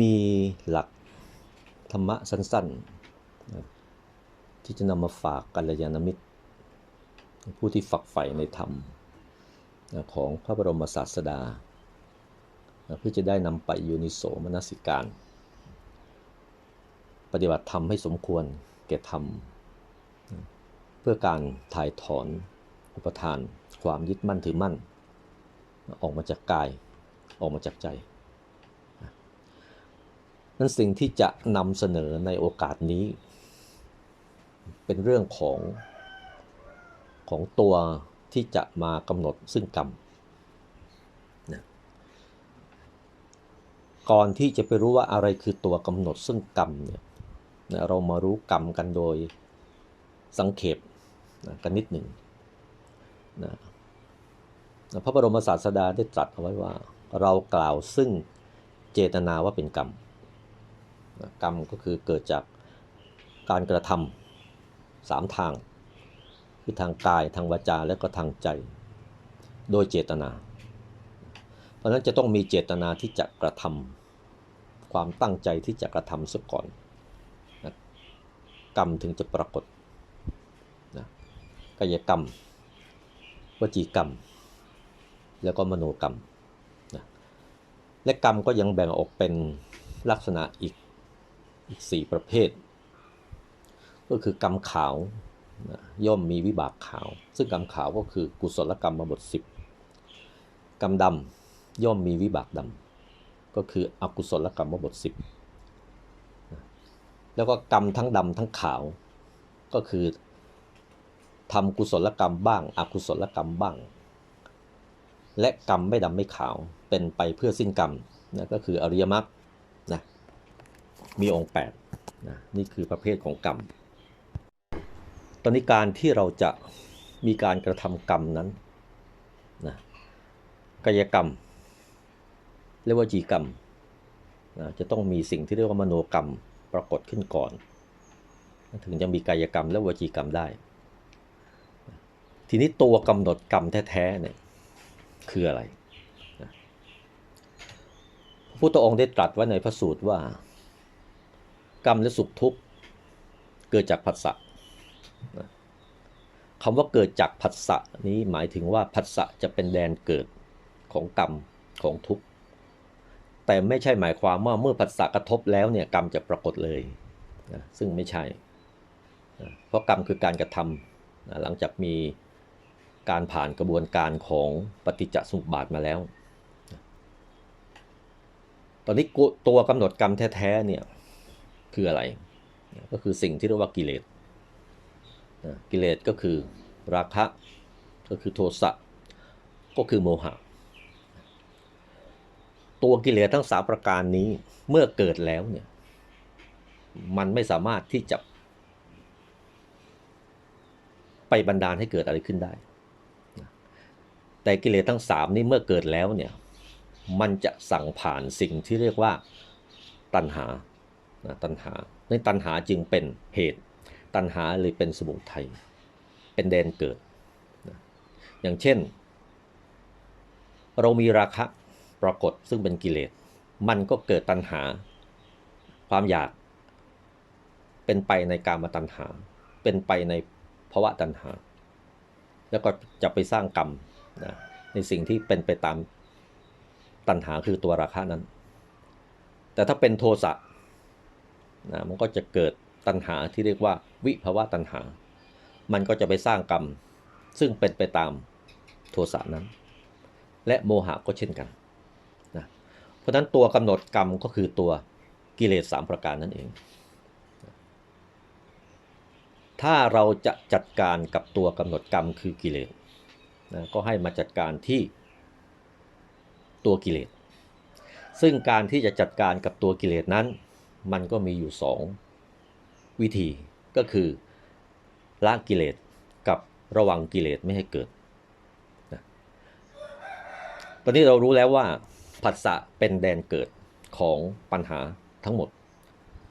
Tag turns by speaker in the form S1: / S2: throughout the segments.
S1: มีหลักธรรมะสั้นๆ ที่จะนำมาฝากกัลยาณมิตร ผู้ที่ฝักใฝ่ในธรรมของพระบรมศาสดา เพื่อจะได้นำไปยูนิโสมนสิการ ปฏิบัติธรรมให้สมควรแก่ธรรม เพื่อการถ่ายถอนอุปทาน ความยึดมั่นถือมั่น ออกมาจากกายออกมาจากใจ นั้นสิ่งที่จะนำเสนอในโอกาสนี้ เป็นเรื่องของของตัวที่จะมากำหนดซึ่งกรรมนะก่อนที่จะไปรู้ว่าอะไรคือตัวกำหนดซึ่งกรรมเนี่ยนะเรามารู้กรรมกันโดยสังเขปนะกันนิดหนึ่งนะนะพระบรมศาสดาได้ตรัสเอาไว้ว่า เรากล่าวซึ่งเจตนาว่าเป็นกรรม กรรมก็คือเกิดจากการกระทำสามทาง คือทางกายทางวาจาและก็ทางใจ โดยเจตนา เพราะนั้นจะต้องมีเจตนาที่จะกระทำความตั้งใจที่จะกระทำซะก่อนนะกรรมถึงจะปรากฏนะกายกรรม วจีกรรม แล้วก็มโนกรรมนะและกรรมก็ยังแบ่งออกเป็นลักษณะอีก อีก 4 ประเภท ก็คือกรรมขาวนะย่อมมีวิบากขาว ซึ่งกรรมขาวก็คือกุศลกรรมมาบท 10 กรรมดำย่อมมีวิบากดำก็คืออกุศลกรรมมาบท 10 แล้วก็กรรมทั้งดำทั้งขาวก็คือทำกุศลกรรมบ้าง อกุศลกรรมบ้าง และกรรมไม่ดำไม่ขาวเป็นไปเพื่อสิ้นกรรมนะก็คืออริยมรรค มีองค์8นะนี่คือประเภทของกรรม ตอนนี้การที่เราจะมีการกระทำกรรมนั้นนะกายกรรม เรียกว่าจีกรรมนะจะต้องมีสิ่งที่เรียกว่ามโนกรรมปรากฏขึ้นก่อน ถึงจะมีกายกรรมและวจีกรรมได้ ทีนี้ตัวกำหนดกรรมแท้ๆเนี่ยคืออะไรพระพุทธองค์ได้ตรัสไว้ในพระสูตรว่า กรรมและสุขทุกข์เกิดจากผัสสะคำว่าเกิดจากผัสสะนี้หมายถึงว่าผัสสะจะเป็นแดนเกิดของกรรมของทุกข์แต่ไม่ใช่หมายความว่าเมื่อผัสสะกระทบแล้วเนี่ยกรรมจะปรากฏเลยนะซึ่งไม่ใช่นะเพราะกรรมคือการกระทำนะหลังจากมีการผ่านกระบวนการของปฏิจจสมุปบาทมาแล้ว ตอนนี้ตัวกำหนดกรรมแท้ๆเนี่ย คืออะไร ก็คือสิ่งที่เรียกว่ากิเลสกิเลสก็คือราคะ ก็คือโทสะ ก็คือโมหะ ตัวกิเลสทั้งสามประการนี้เมื่อเกิดแล้วเนี่ย มันไม่สามารถที่จะ ไปบันดาลให้เกิดอะไรขึ้นได้ แต่กิเลสทั้งสามนี้เมื่อเกิดแล้วเนี่ย มันจะสั่งผ่านสิ่งที่เรียกว่าตัณหา นะตัณหาในตัณหาจึงเป็นเหตุ ตัณหาเลยเป็นสมุทัย เป็นแดนเกิดนะอย่างเช่น เรามีราคะปรากฏซึ่งเป็นกิเลส มันก็เกิดตัณหา ความอยากเป็นไปในการมาตัณหา เป็นไปในภาวะตัณหา แล้วก็จะไปสร้างกรรมนะในสิ่งที่เป็นไปตามตัณหาคือตัวราคะนั้น แต่ถ้าเป็นโทสะ นะมันก็จะเกิดตัณหาที่เรียกว่าวิภาวะตัณหา มันก็จะไปสร้างกรรม ซึ่งเป็นไปตามโทสะนั้น และโมหะก็เช่นกันนะเพราะฉะนั้นตัวกำหนดกรรมก็คือตัวกิเลสสามประการนั่นเอง ถ้าเราจะจัดการกับตัวกำหนดกรรมคือกิเลสนะก็ให้มาจัดการที่ตัวกิเลส ซึ่งการที่จะจัดการกับตัวกิเลสนั้น มันก็มีอยู่สองวิธีก็คือละกิเลสกับระวังกิเลสไม่ให้เกิดนะตอนนี้เรารู้แล้วว่าผัสสะเป็นแดนเกิดของปัญหาทั้งหมด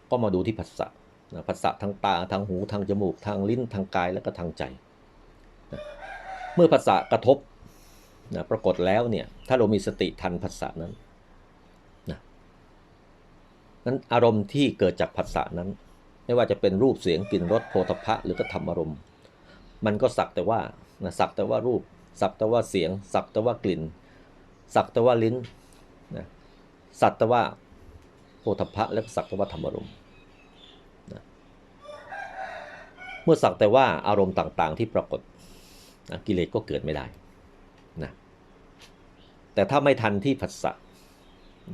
S1: ก็มาดูที่ผัสสะนะผัสสะทางตาทางหูทางจมูก ทางลิ้นทางกายและก็ทางใจนะเมื่อผัสสะกระทบนะปรากฏแล้วเนี่ยถ้าเรามีสติทันผัสสะนั้น นั้นอารมณ์ที่เกิดจากผัสสะนั้น ไม่ว่าจะเป็นรูปเสียงกลิ่นรสโผฏฐะหรือก็ธรรมอารมณ์ มันก็สักแต่ว่านะสักแต่ว่ารูป สักแต่ว่าเสียง สักแต่ว่ากลิ่น สักแต่ว่าลิ้นนะสักแต่ว่าโผฏฐะและสักแต่ว่าธรรมอารมณ์นะเมื่อสักแต่ว่าอารมณ์ต่างๆ ที่ปรากฏนะกิเลสก็เกิดไม่ได้นะแต่ถ้าไม่ทันที่ผัสสะ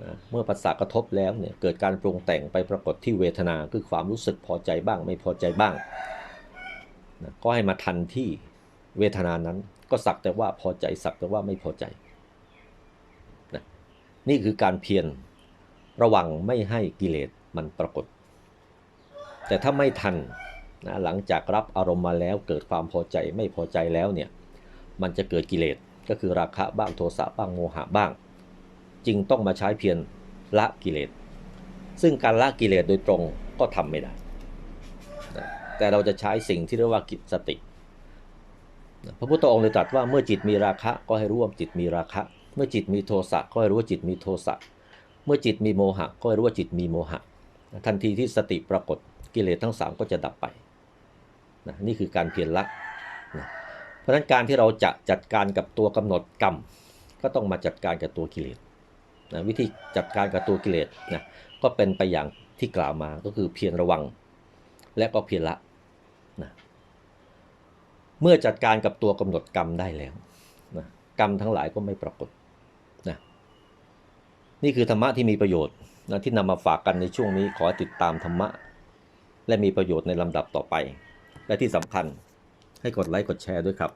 S1: นะเมื่อผัสสะกระทบแล้วเนี่ยเกิดการปรุงแต่งไปปรากฏที่เวทนาคือความรู้สึกพอใจบ้าง ไม่พอใจบ้างนะก็ให้มาทันที่เวทนานั้นก็สักแต่ว่าพอใจสักแต่ว่าไม่พอใจนะนี่คือการเพียรระวังไม่ให้กิเลสมันปรากฏ แต่ถ้าไม่ทันนะหลังจากรับอารมณ์มาแล้วเกิดความพอใจไม่พอใจแล้วเนี่ยมันจะเกิดกิเลสก็คือราคะบ้างโทสะบ้างโมหะบ้าง จึงต้องมาใช้เพียรละกิเลส ซึ่งการละกิเลสโดยตรงก็ทำไม่ได้ แต่เราจะใช้สิ่งที่เรียกว่ากิจสติ พระพุทธองค์เลยตรัสว่าเมื่อจิตมีราคะก็ให้รู้ว่าจิตมีราคะ เมื่อจิตมีโทสะก็ให้รู้ว่าจิตมีโทสะ เมื่อจิตมีโมหะ ก็ให้รู้ว่าจิตมีโมหะ ทันทีที่สติปรากฏกิเลสทั้งสามก็จะดับไปนะนี่คือการเพียรละนะเพราะฉะนั้นการที่เราจะจัดการกับตัวกำหนดกรรม ก็ต้องมาจัดการกับตัวกิเลส นะวิธีจัดการกับตัวกิเลสนะก็เป็นไปอย่างที่กล่าวมาก็คือเพียรระวัง และก็เพียรละนะเมื่อจัดการกับตัวกำหนดกรรมได้แล้วนะกรรมทั้งหลายก็ไม่ปรากฏนะนี่คือธรรมะที่มีประโยชน์นะที่นำมาฝากกันในช่วงนี้ขอติดตามธรรมะ และมีประโยชน์ในลำดับต่อไป และที่สำคัญให้กดไลค์กดแชร์ด้วยครับ